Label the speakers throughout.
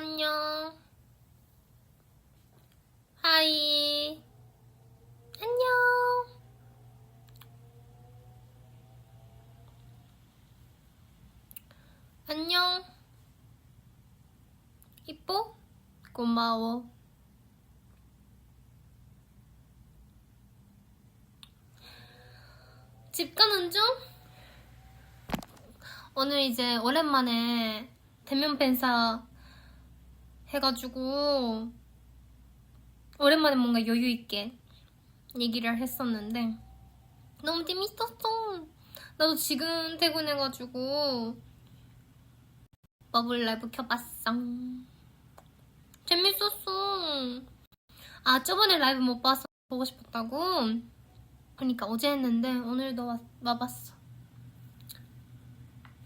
Speaker 1: 안녕. 하이. 안녕. 안녕. 이뻐? 고마워. 집 가는 중? 오늘 이제 오랜만에 대면 팬사 해가지고 오랜만에 뭔가 여유 있게 얘기를 했었는데 너무 재밌었어. 나도 지금 퇴근해가지고 버블 라이브 켜봤어. 재밌었어. 아 저번에 라이브 못 봐서 보고 싶었다고. 그러니까 어제 했는데 오늘도 와, 와봤어.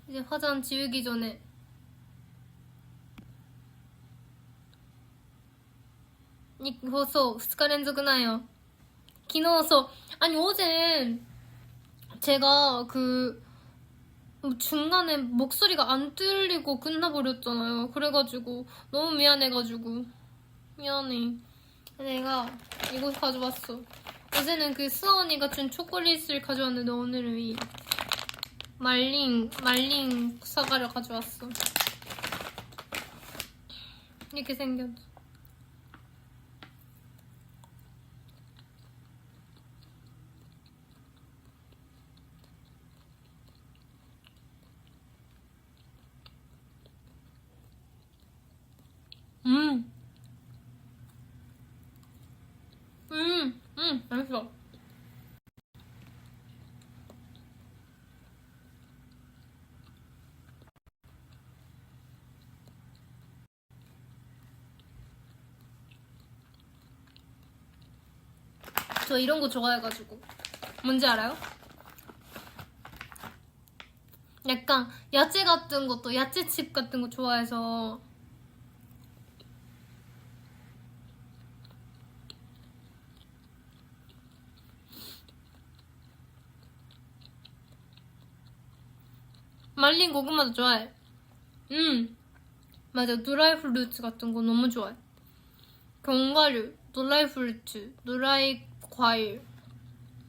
Speaker 1: 이제 화장 지우기 전에 に放送2日連続なんよ昨日そう아니 어제 제가 그 중간에 목소리가 안 들리고 끝나버렸잖아요 그래가지고 너무 미안해가지고 미안해 내가 이거 가져왔어 어제는 그 수아 언니가 준 초콜릿을 가져왔는데 오늘은 이 말린 말린 사과를 가져왔어 이렇게 생겼어 음. 음, 음, 맛있어. 저 이런 거 좋아해가지고. 뭔지 알아요? 약간 야채 같은 것도 야채칩 같은 거 좋아해서 말린 고구마도 좋아해. 음, 맞아. 드라이 프루츠 같은 거 너무 좋아해. 견과류, 드라이 프루츠, 드라이 과일,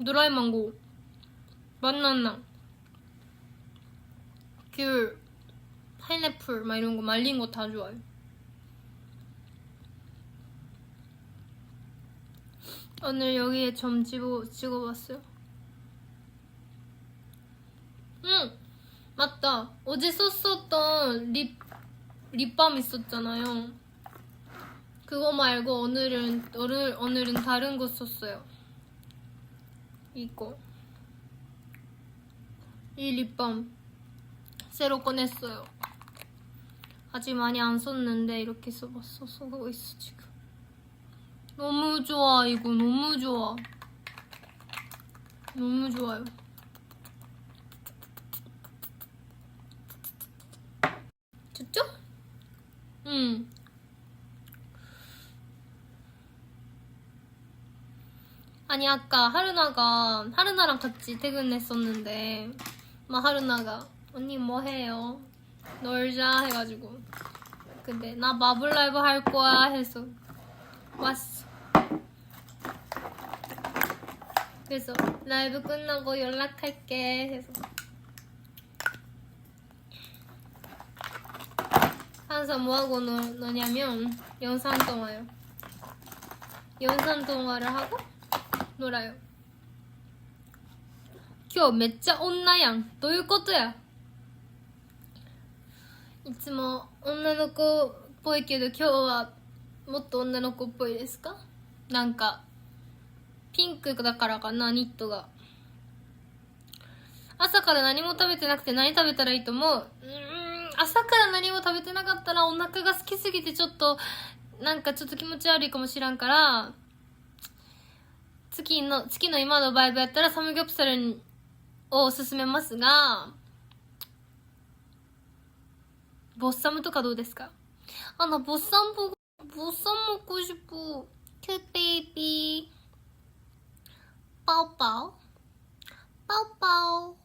Speaker 1: 드라이 망고, 바나나, 귤, 파인애플 막 이런 거 말린 거 다 좋아해. 오늘 여기에 점 찍어, 찍어봤어요. 응! 맞다. 어제 썼었던 립, 립밤 있었잖아요. 그거 말고 오늘은, 오늘, 오늘은 다른 거 썼어요. 이거. 이 립밤. 새로 꺼냈어요. 아직 많이 안 썼는데 이렇게 써봤어. 쓰고 있어, 지금. 너무 좋아, 이거. 너무 좋아. 너무 좋아요. 좋죠? 응. 아니 아까 하루나가 하루나랑 같이 퇴근했었는데 막 하루나가 언니 뭐 해요? 놀자 해가지고 근데 나 마블 라이브 할 거야 해서 왔어. 그래서 라이브 끝나고 연락할게 해서 항상 뭐하고 노, 노냐면 영상 통화요. 영상 통화를 하고 놀아요. 今日めっちゃ女やん。どういうことやいつも女の子っぽいけど今日はもっと女の子っぽいですかなんかピンクだからかなニットが朝から何も食べてなくて何食べたらいいと思ううーん 朝から何も食べてなかったらお腹が好きすぎてちょっと、なんかちょっと気持ち悪いかもしらんから、月の、月の今のバイブやったらサムギョプサルをおすすめますが、ボッサムとかどうですか？あの、ボッサム、ボッサムコジプ、トゥベイビー、パオパオ、パオパオ。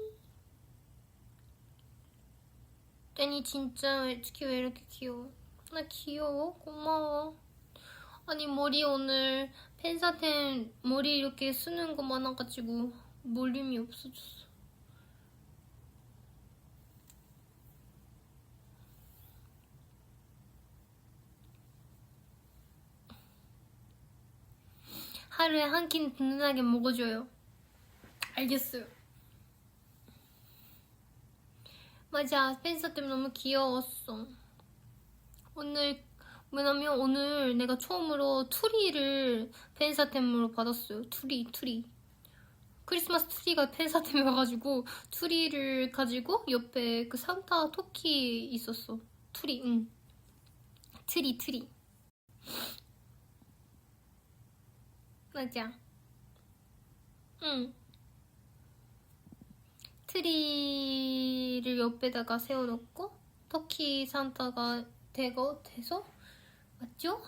Speaker 1: 떼니 진짜 왜 치키 왜 이렇게 귀여워? 나 귀여워? 고마워. 아니 머리 오늘 펜사템 머리 이렇게 쓰는 거 많아가지고 몰림이 없어졌어. 하루에 한 끼는 든든하게 먹어줘요. 알겠어요 맞아 펜사템 너무 귀여웠어 오늘 왜냐면 오늘 내가 처음으로 투리를 팬사템으로 받았어요. 투리, 투리. 크리스마스 트리가 팬사템이어가지고 투리를 가지고 옆에 그 산타 토끼 있었어. 투리, 응. 트리, 트리. 맞아. 응. 트리를 옆에다가 세워놓고 토끼 산타가 대거 돼서 맞죠?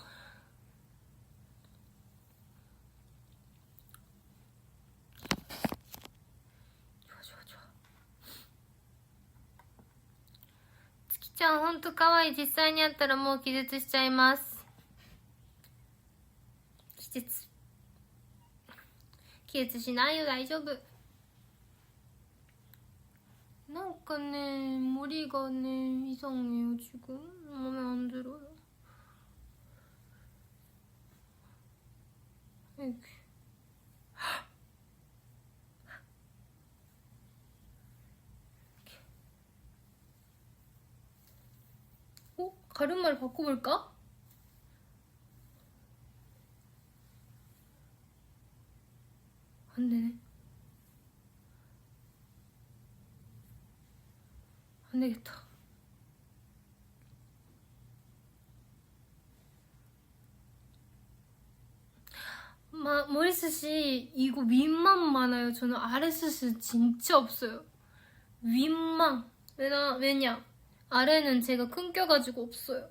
Speaker 1: 좋아 좋아 좋아 月ちゃんほんとかわいい実際に会ったらもう気絶しちゃいます気絶気絶しないよ大丈夫 なんかね머리가네이상해요지금마음에안들어요 여기 어? 가르마를 바꿔볼까? 되겠다. 마, 머리숱이 이거 윗만 많아요. 저는 아래숱이 진짜 없어요. 윗만. 왜냐, 왜냐? 아래는 제가 끊겨가지고 없어요.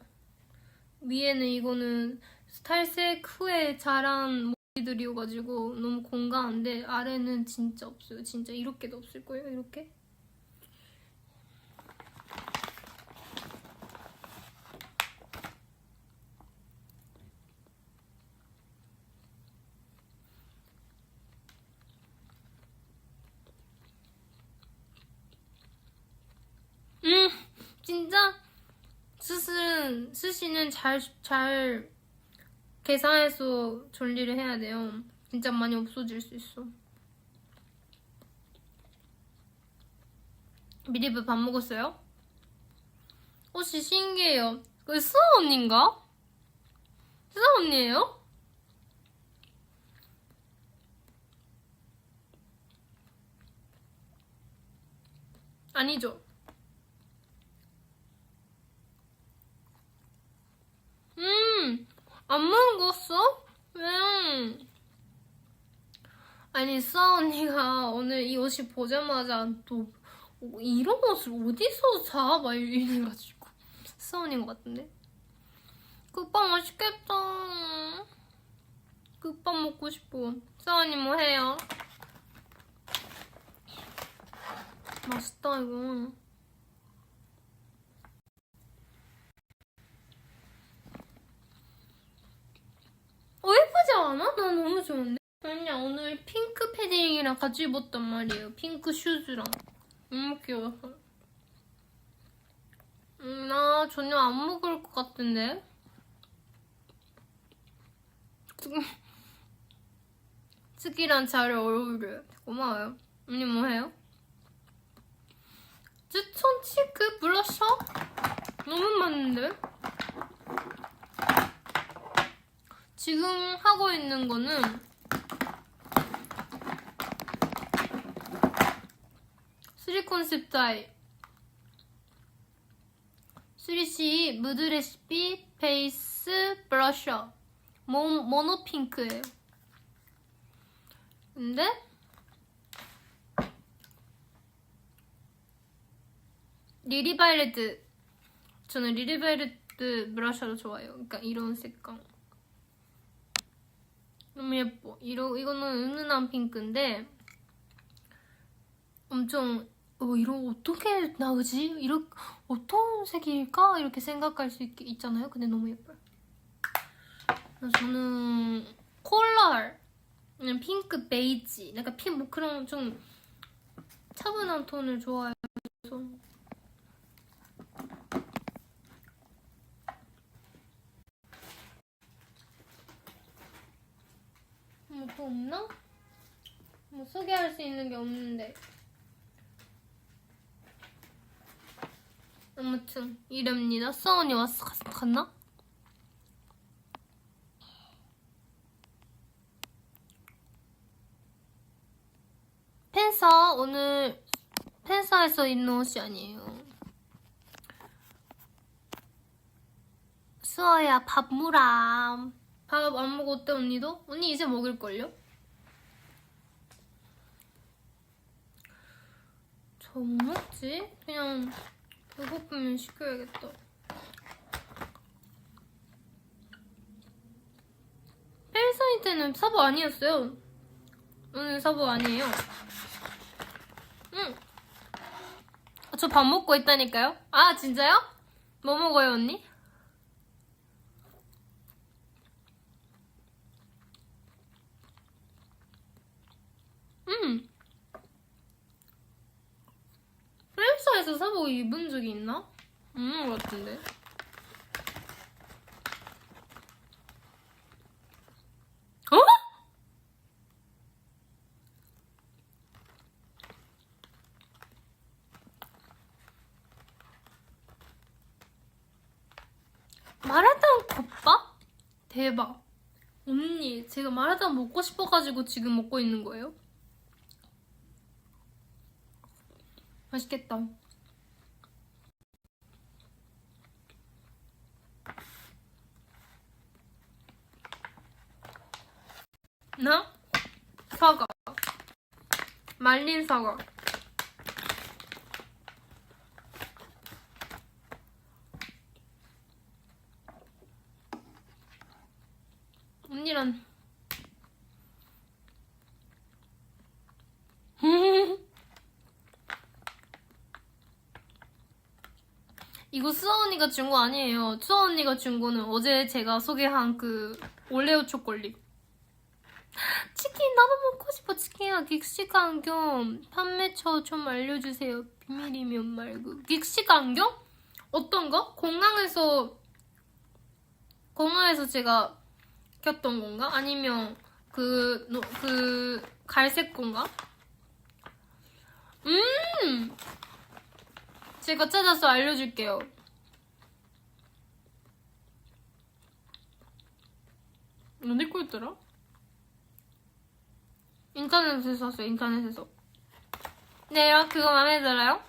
Speaker 1: 위에는 이거는 탈색 후에 자란 머리들이어가지고 너무 공감한데 아래는 진짜 없어요. 진짜 이렇게도 없을 거예요. 이렇게. 음, 진짜 스스는 스시는 잘 잘 계산해서 전리를 해야 돼요. 진짜 많이 없어질 수 있어. 미리브 밥 먹었어요? 혹시 신기해요. 그 수아 언니인가? 수아 언니예요? 아니죠. 음, 안 먹었어? 왜? 아니, 수아 언니가 오늘 이 옷이 보자마자 또 어, 이런 옷을 어디서 사? 막 이래가지고. 수아 언니인 것 같은데? 국밥 맛있겠다. 국밥 먹고 싶어. 수아 언니 뭐 해요? 맛있다, 이거. 어 예쁘지 않아? 난 너무 좋은데? 그냥 오늘 핑크 패딩이랑 같이 입었단 말이에요. 핑크 슈즈랑. 너무 귀여워서. 음, 나 전혀 안 먹을 것 같은데? 스키랑 잘 어울려요. 고마워요. 언니 뭐 해요? 추천 치크 블러셔? 너무 많은데? 지금 하고 있는 거는 수리콘 스타일 수리씨 무드 레시피 페이스 브러셔. 모, 모노 핑크예요. 근데 리리바이레드. 저는 리리바이레드 브러셔도 좋아요. 그러니까 이런 색감. 너무 예뻐. 이러, 이거는 은은한 핑크인데 엄청 어, 이런 어떻게 나오지? 이렇게 어떤 색일까? 이렇게 생각할 수 있, 있잖아요. 근데 너무 예뻐요. 저는 콜라 그냥 핑크 베이지 약간 핑 뭐 그런 좀 차분한 톤을 좋아해서 뭐또 없나? 뭐 소개할 수 있는 게 없는데 아무튼 이랍니다 수원이 왔어 갔, 갔나? 팬사 오늘 팬사에서 입는 옷이 아니에요 수아야 밥 무라 밥 안 먹었대 언니도? 언니 이제 먹을걸요? 저뭐 먹지? 그냥 배고프면 시켜야겠다 펠사이 때는 사보 아니었어요 오늘 사보 아니에요 응. 저 밥 먹고 있다니까요? 아 진짜요? 뭐 먹어요 언니? 음. 프랜차이즈 사복 입은 적이 있나? 없는 것 같은데. 어? 마라탕 덮밥? 대박. 언니, 제가 마라탕 먹고 싶어가지고 지금 먹고 있는 거예요? 맛있겠다. 나? 사과. 말린 사과. 언니랑 이거 수아 언니가 준 거 아니에요. 수아 언니가 준 거는 어제 제가 소개한 그 올레오 초콜릿. 싶어 치킨아 긱시 안경 판매처 좀 알려주세요. 비밀이면 말고 긱시 안경? 어떤 거? 공항에서 공항에서 제가 꼈던 건가? 아니면 그, 노- 그 갈색 건가? 음! 제가 찾아서 알려줄게요. 어디 거 있더라? 인터넷에서 샀어요, 인터넷에서. 네, 요 그거 마음에 들어요?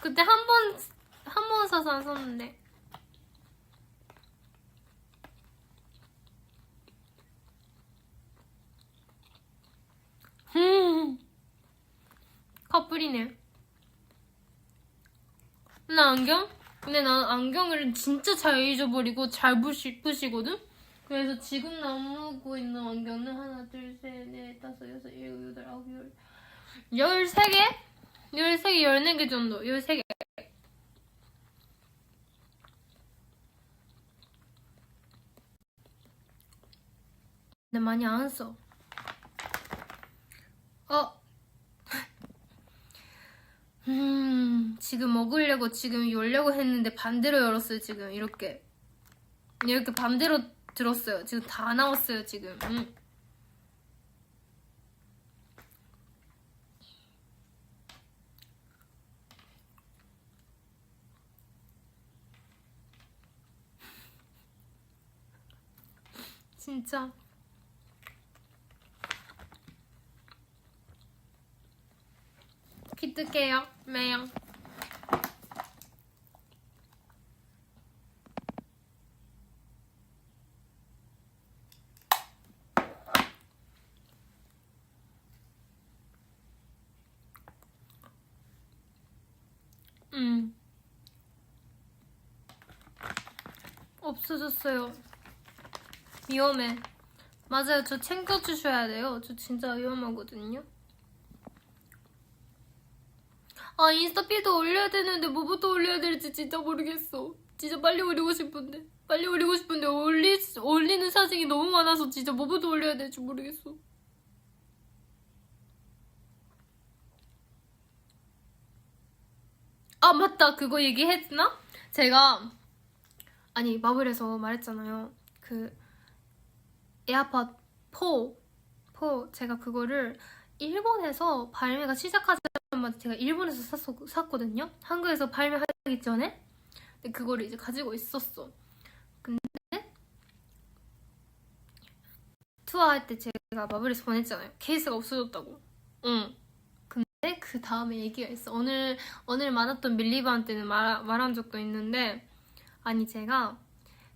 Speaker 1: 그때 한 번, 한 번 사서 안 썼는데. 음. 커플이네. 나 안경? 근데 난 안경을 진짜 잘 잊어버리고 잘 부시, 부시거든? 그래서 지금 나오고 있는 안경은 하나, 둘, 셋, 넷, 다섯, 여섯, 일곱, 여덟, 아홉, 열. 열세 개? 열세 개, 열네 개 정도. 열세 개. 근데 많이 안 써. 어, 음, 지금 먹으려고 지금 열려고 했는데 반대로 열었어요, 지금. 이렇게. 이렇게 반대로 들었어요. 지금 다 나왔어요, 지금. 음. 진짜. 기특해요, 매형. 음. 없어졌어요. 위험해. 맞아요. 저 챙겨주셔야 돼요. 저 진짜 위험하거든요. 아, 인스타 피드 올려야 되는데 뭐부터 올려야 될지 진짜 모르겠어. 진짜 빨리 올리고 싶은데. 빨리 올리고 싶은데 올리, 올리는 사진이 너무 많아서 진짜 뭐부터 올려야 될지 모르겠어. 아, 맞다. 그거 얘기했나? 제가, 아니, 마블에서 말했잖아요. 그, 에어팟 4, 4, 제가 그거를 일본에서 발매가 시작하자마자 제가 일본에서 샀, 샀거든요. 한국에서 발매하기 전에. 근데 그거를 이제 가지고 있었어. 근데 투어할 때 제가 마블에서 보냈잖아요. 케이스가 없어졌다고. 응. 근데 그 다음에 얘기가 있어. 오늘 오늘 많았던 밀리바한테는 말, 말한 적도 있는데 아니 제가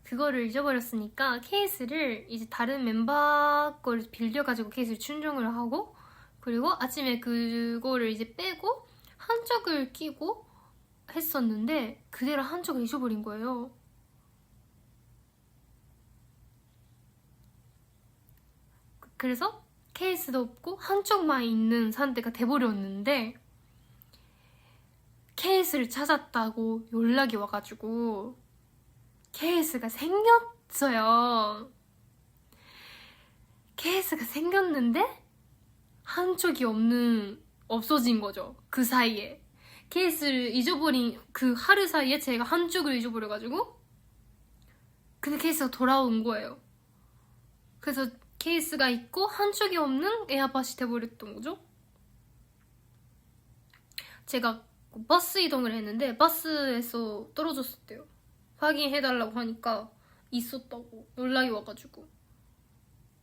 Speaker 1: 그거를 잊어버렸으니까 케이스를 이제 다른 멤버 걸 빌려가지고 케이스를 충전을 하고 그리고 아침에 그거를 이제 빼고 한쪽을 끼고 했었는데 그대로 한쪽을 잊어버린 거예요. 그래서 케이스도 없고 한쪽만 있는 상태가 돼버렸는데 케이스를 찾았다고 연락이 와가지고 케이스가 생겼어요. 케이스가 생겼는데 한쪽이 없는 없어진 거죠. 그 사이에 케이스를 잊어버린 그 하루 사이에 제가 한쪽을 잊어버려가지고 근데 케이스가 돌아온 거예요. 그래서 케이스가 있고 한쪽이 없는 에어팟이 돼버렸던 거죠. 제가 버스 이동을 했는데 버스에서 떨어졌었대요. 확인해달라고 하니까 있었다고 연락이 와가지고.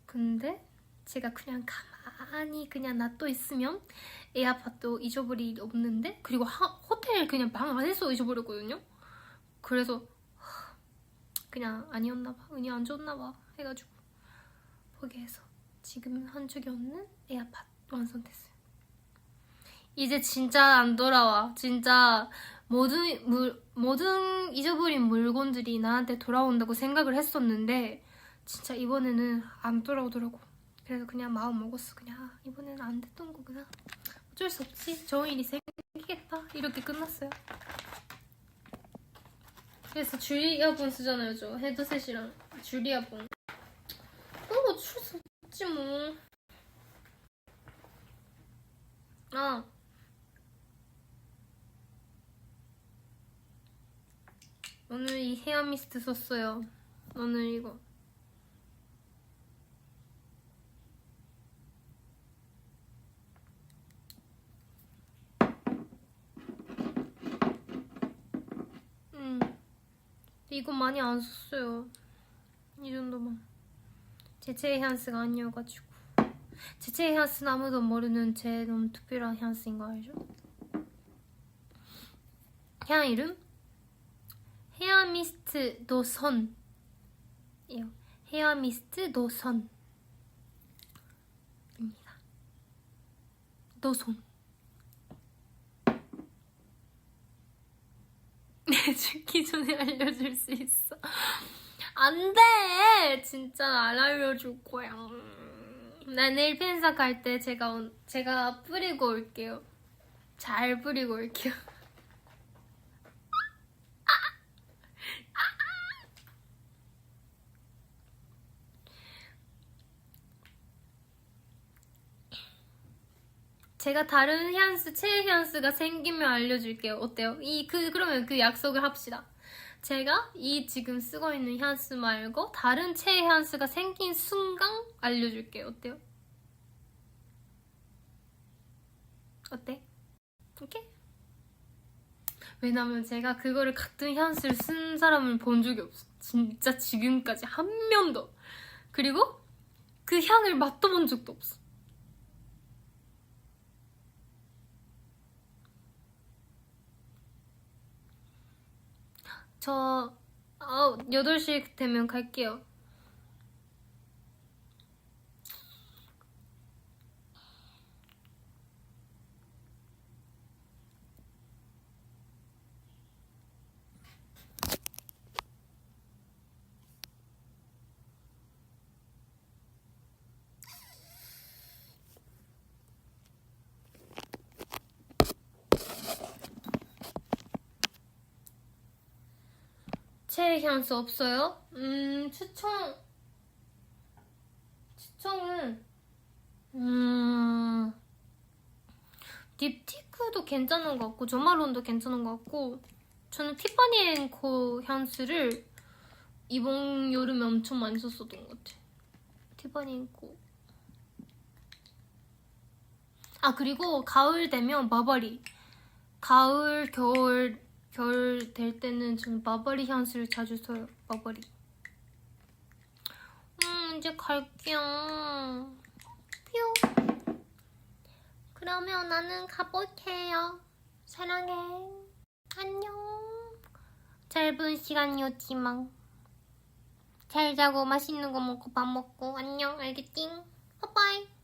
Speaker 1: 근데 제가 그냥 가만히 그냥 놔둬 있으면 에어팟도 잊어버릴 일 없는데 그리고 하, 호텔 그냥 방 안에서 잊어버렸거든요. 그래서 하, 그냥 아니었나 봐. 운이 안 좋았나봐. 해가지고 포기해서 지금 한쪽이 없는 에어팟 완성됐어요. 이제 진짜 안 돌아와. 진짜 모든 물, 모든 잊어버린 물건들이 나한테 돌아온다고 생각을 했었는데 진짜 이번에는 안 돌아오더라고. 그래서 그냥 마음 먹었어. 그냥 아, 이번에는 안 됐던 거구나. 어쩔 수 없지. 좋은 일이 생기겠다. 이렇게 끝났어요. 그래서 줄리아본 쓰잖아요, 저 헤드셋이랑 줄리아본. 그런 거 어쩔 수 없지 뭐. 아. 오늘 이 헤어 미스트 썼어요. 오늘 이거. 음. 이거 많이 안 썼어요. 이 정도만. 제체 향스가 아니어가지고. 제체 향스는 아무도 모르는 제 너무 특별한 향스인 거 알죠? 향 이름? 헤어 미스트 노선이요. 헤어 미스트 노선 입니다. 노선. 죽기 전에 알려줄 수 있어. 안 돼! 진짜 안 알려줄 거야. 나 내일 펜사 갈 때 제가, 온- 제가 뿌리고 올게요. 잘 뿌리고 올게요. 제가 다른 향수, 최애 향수가 생기면 알려줄게요. 어때요? 이, 그, 그러면 그 약속을 합시다. 제가 이 지금 쓰고 있는 향수 말고 다른 최애 향수가 생긴 순간 알려줄게요. 어때요? 어때? 오케이? 왜냐면 제가 그거를 같은 향수를 쓴 사람을 본 적이 없어. 진짜 지금까지 한 명도. 그리고 그 향을 맡아본 적도 없어. 저 아, 8시 되면 갈게요. 야채 향수 없어요? 음, 추천. 추천은, 음, 딥티크도 괜찮은 것 같고, 조마론도 괜찮은 것 같고, 저는 티파니 앤코 향수를 이번 여름에 엄청 많이 썼었던 것 같아. 티파니 앤코. 아, 그리고 가을 되면 마바리. 가을, 겨울, 겨울 될 때는 저는 마바리 향수를 자주 써요. 마바리. 음, 이제 갈게요. 뿅. 그러면 나는 가볼게요. 사랑해. 안녕. 짧은 시간이었지만 잘 자고 맛있는 거 먹고 밥 먹고 안녕. 알겠지? 빠빠이.